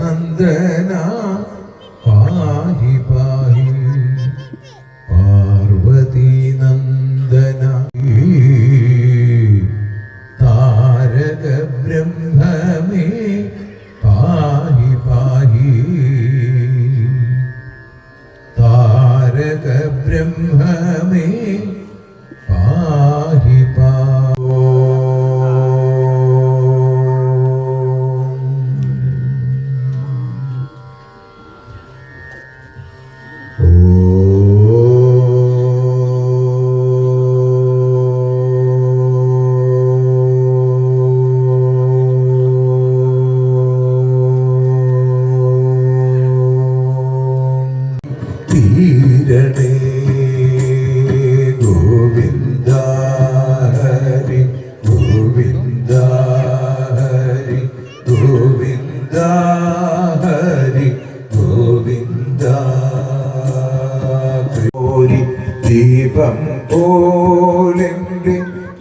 നന്ദന പാഹി പാഹി. പാർവതി നന്ദന. താരക ബ്രഹ്മമേ. പാഹി പാഹി. താരക ബ്രഹ്മമേ.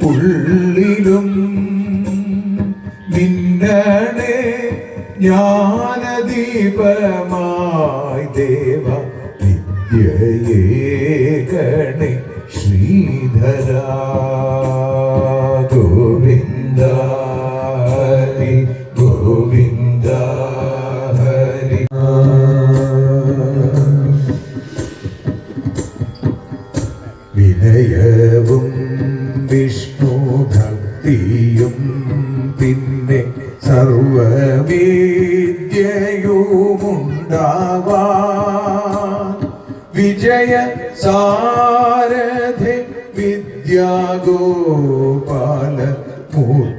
പോലെന്റെ ഉള്ളിലും മിന്നണേ ജ്ഞാനദീപമായി ദേവ വിദ്യയേകണേ ശ്രീധര.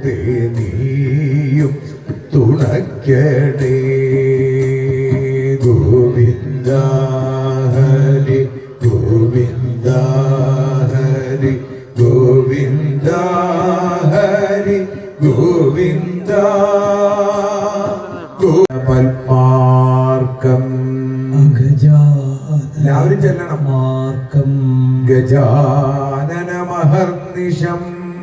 മൂർത്തി നീയും തുണയ്ക്കടേ ഗോവിന്ദ ഹരി ഗോവിന്ദ ഹരി ഗോവിന്ദ. ഹരി ഗോവിന്ദ പൽമാർക്കം. പത്മാർക്കം എല്ലാവരും ചെല്ലണം.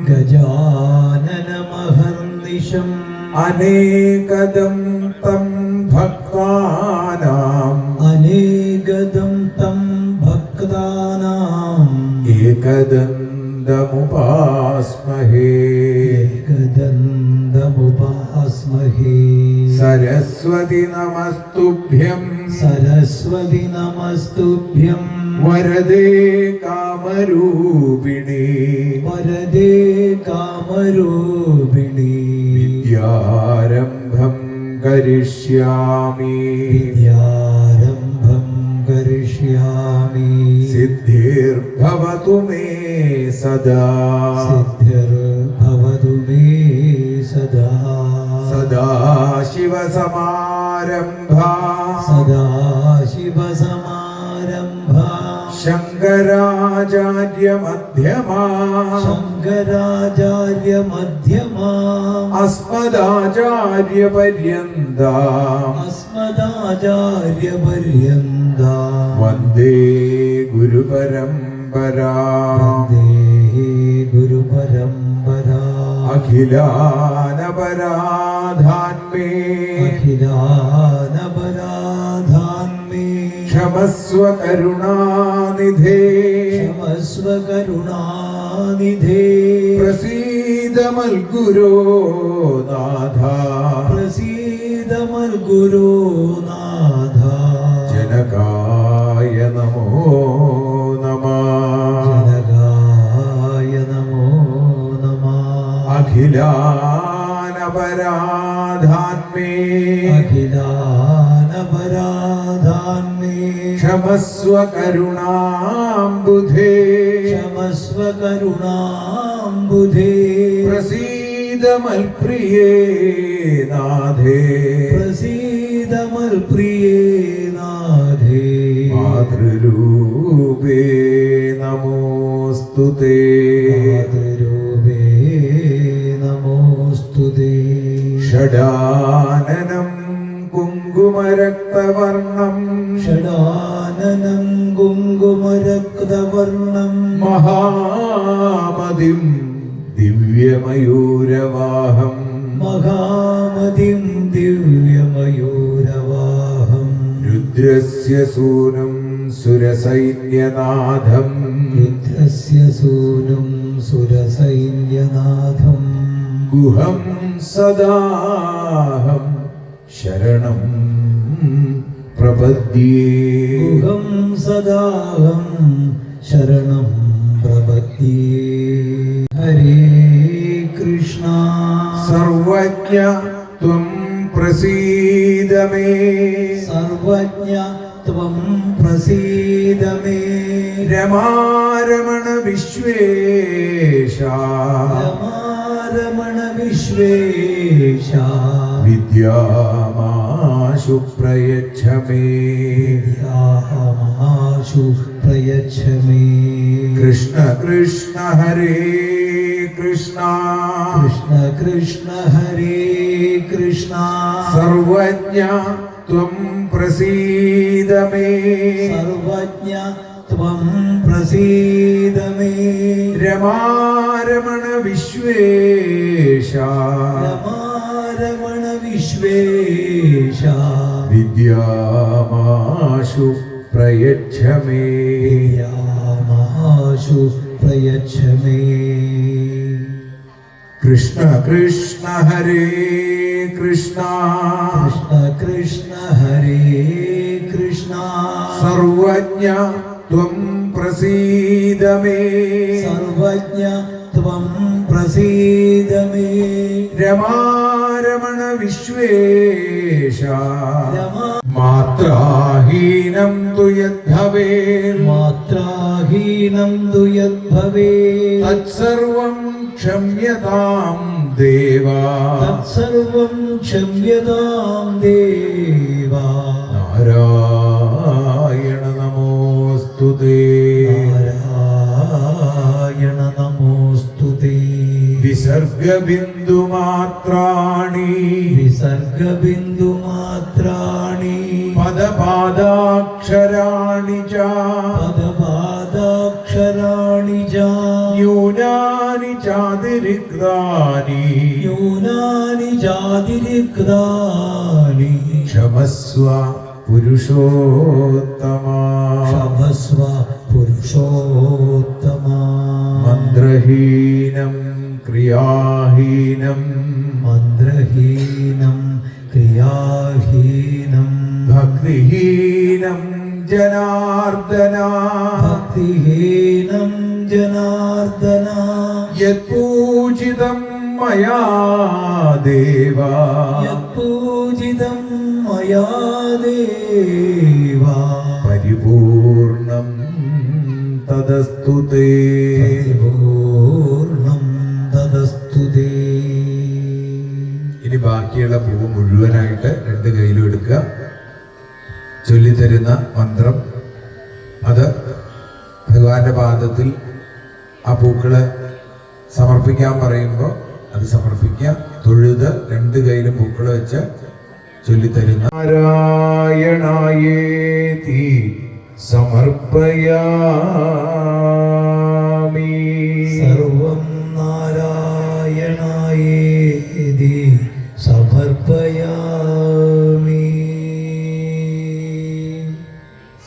गजाननमहर्निशम् अनेकदं तं भक्तानाम् अनेकदं तं भक्तानाम् एकदन्तमुपास्महे कदन्दमुपास्महे सरस्वति नमस्तुभ्यं सरस्वति नमस्तुभ्यम् വരദേ കാമരൂപിണി. വരദേ കാമരൂപിണി. വിദ്യാരംഭം കരിഷ്യാമി. വിദ്യാരംഭം കരിഷ്യാമി. സിദ്ധിർഭവതു മേ സദാ. സിദ്ധിർഭവതു മേ സദാ. സദാശിവസമാരംഭാ ശങ്കരാചാര്യമധ്യമാ. പര്യന്ത അസ്മദാചാര്യ പര്യന്ത വന്ദേ ഗുരുപരമ്പരാ. വന്ദേ ഗുരുപരമ്പരാ. അഖിലാനപരാധാന്മേ. അഖിലാനപരാധാന്മേ ക്ഷമസ്വ കരുണാനിധേ. ക്ഷമസ്വ കരുണാനിധേ. പ്രസീദമൽഗുരോ നാഥ. പ്രസീദമൽ ഗുരുനാഥ ജനകായ നമോ നമ. ജനകായ നമോ അഖിലാനപരാധാന്മേ ക്ഷമസ്വ കരുണാംബുധേ ക്ഷമസ്വ കരുണാംബുധേ പ്രസീദമൽപ്രിയേ നാഥേ. പ്രസീദമൽ പ്രിയേ നാഥേ മാതൃരൂപേ നമോസ്തുതേ മാതൃരൂപേ നമോസ്തുതേ ഷഡാനനം കുങ്കുമരക്തവർണം ഷടാനനം കുങ്കുമരക്തവർണം മഹാമതിം ദിവ്യമയൂരവാഹം. മഹാമതിം ദിവ്യമയൂരവാഹം. രുദ്രസ്യ സൂനം സുരസൈന്യനാഥം. രുദ്രസ്യ സൂനം സുരസൈന്യനാഥം. ഗുഹം സദാഹം ശരണം പ്രപദ്യേ. ഗുഹം സദാഹം ശരണം പ്രപദ്യേ. ഹരേ കൃഷ്ണ. സർവജ്ഞ ത്വം പ്രസീദ മേ സർവജ്ഞ ത്വം പ്രസീദ മേ രമാരമണ വിശ്വേശ രമാരമണ വിശ്വേശ വിദ്യാമാശു പ്രയച്ഛ മേ യാമാശു പ്രയച്ഛ മേ കൃഷ്ണ കൃഷ്ണ ഹരേ കൃഷ്ണ. കൃഷ്ണ കൃഷ്ണ ഹരേ കൃഷ്ണ. സർവജ്ഞ ത്വം പ്രസീദ മേ സർവജ്ഞ ത്വം പ്രസീദ മേ രമാരമണ വിശ്വേശ. രമാരമണ വിശ്വേശ. വിദ്യാമാശു പ്രയച്ഛമേ. മേ പ്രയച്ഛമേ. കൃഷ്ണ കൃഷ്ണ ഹരേ കൃഷ്ണ. കൃഷ്ണ കൃഷ്ണ ഹരേ കൃഷ്ണ. സർവജ്ഞ ത്വം പ്രസീദ മേ സർവജ്ഞ ത്വം പ്രസീദ മേ രമാരമണ വിശ്വേശ. മാത്രാഹീനം തു യദ്ഭവേ മാത്രാഹീനം തു യദ്ഭവേ തത്സർവം ക്ഷമ്യതാം ദേവ. തത്സർവം ക്ഷമ്യതാം ദേവ. നാരായണ നാരായണ വിസർഗബിന്ദുമാത്രാണി വിസർഗബിന്ദുമാത്രാണി പദപാദാക്ഷരാണി ച പദപാദാക്ഷരാണി ച ന്യൂനാനി ചാതിരിക്താനി. ന്യൂനാനി ജാതിരിക്താനി ക്ഷമസ്വ പുരുഷോത്തമാ. ക്ഷമസ്വ പുരുഷോത്തമ. മന്ത്രഹീനം ക്രിയാഹീനം. മന്ത്രഹീനം ക്രിയാഹീനം. ഭക്തിഹീനം ജനാർദ്ദന. ഭക്തിഹീനം ജനാർദ്ദന. യത്പൂജിതം മയാ ദേവ. യത്പൂജിതം മയാ ദേവ. പരിപൂർണം തദസ്തു തേ. ബാക്കിയുള്ള പൂവ് മുഴുവനായിട്ട് രണ്ട് കയ്യിലും എടുക്കുക. ചൊല്ലിത്തരുന്ന മന്ത്രം. അത് ഭഗവാന്റെ പാദത്തിൽ ആ പൂക്കൾ സമർപ്പിക്കാൻ പറയുമ്പോൾ അത് സമർപ്പിക്കുക. തൊഴുത് രണ്ട് കയ്യിലും പൂക്കൾ വെച്ച് ചൊല്ലിത്തരുന്ന നാരായണായേതി സമർപ്പയാമി. സർവം നാരായണായേതി സമർപ്പയാമി.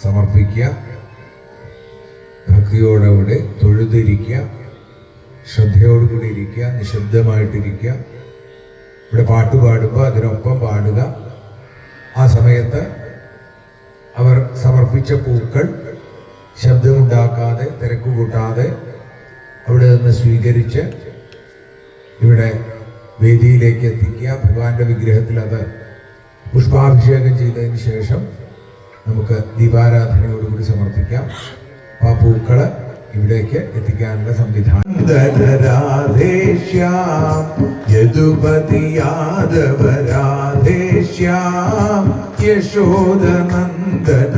സമർപ്പിക്കുക. ഭക്തിയോടുകൂടെ തൊഴുതിരിക്കുക. ശ്രദ്ധയോടുകൂടി ഇരിക്കുക. നിശബ്ദമായിട്ടിരിക്കുക. ഇവിടെ പാട്ട് പാടുമ്പോൾ അതിനൊപ്പം പാടുക. ആ സമയത്ത് അവർ സമർപ്പിച്ച പൂക്കൾ ശബ്ദമുണ്ടാക്കാതെ തിരക്ക് കൂട്ടാതെ അവിടെ നിന്ന് സ്വീകരിച്ച് ഇവിടെ വേദിയിലേക്ക് എത്തിക്കുക. ഭഗവാന്റെ വിഗ്രഹത്തിൽ അത് പുഷ്പാഭിഷേകം ചെയ്തതിന് ശേഷം നമുക്ക് ദീപാരാധനയോടുകൂടി സമർപ്പിക്കാം. ആ പൂക്കൾ ഇവിടേക്ക് എത്തിക്കാനുള്ള സംവിധാനം. രാധേശ്യാം യദുപതി യാദവ രാധേശ്യാം യശോദനന്ദന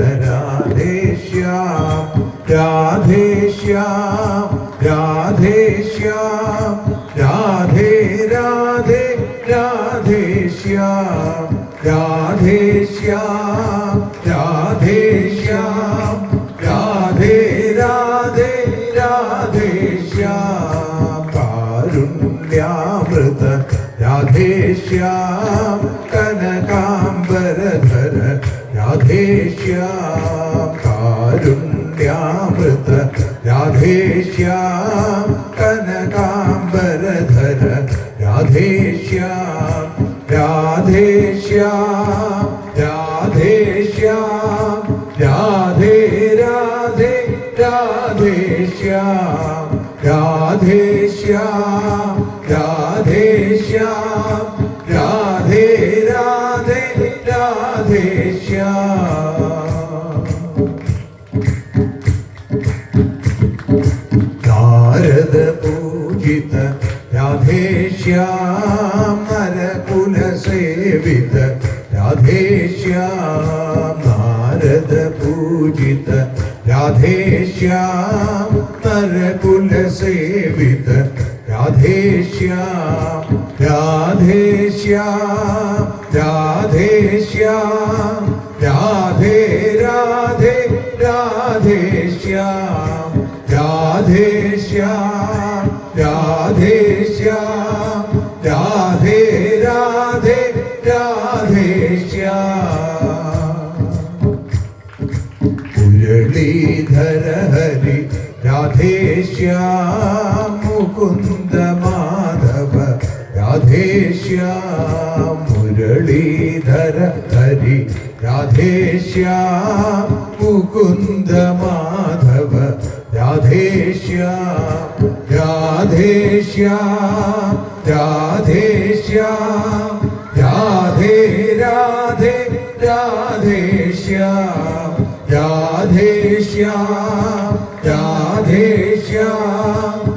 ശ്യാം രാധേ രാധേ രാധേ രാധേ ശ്യാം രാധേ ശ്യാം രാധേ പൂജിത രാധേ രാധേശ്യാം നാരദ പൂജിത രാധേശ്യാം നരകുല സേവിത രാധേശ്യാം രാധേശ്യാം രാധേശ്യാം രാധേ ശ്യാം മുരളീധര ഹരി. രാധേ ശ്യാം മുകുന്ദ മാധവ രാധേ ശ്യാം രാധേ ശ്യാം രാധേ രാധേ രാധേ രാധേ ശ്യാം രാധേ ശ്യാം രാധേ ശ്യാം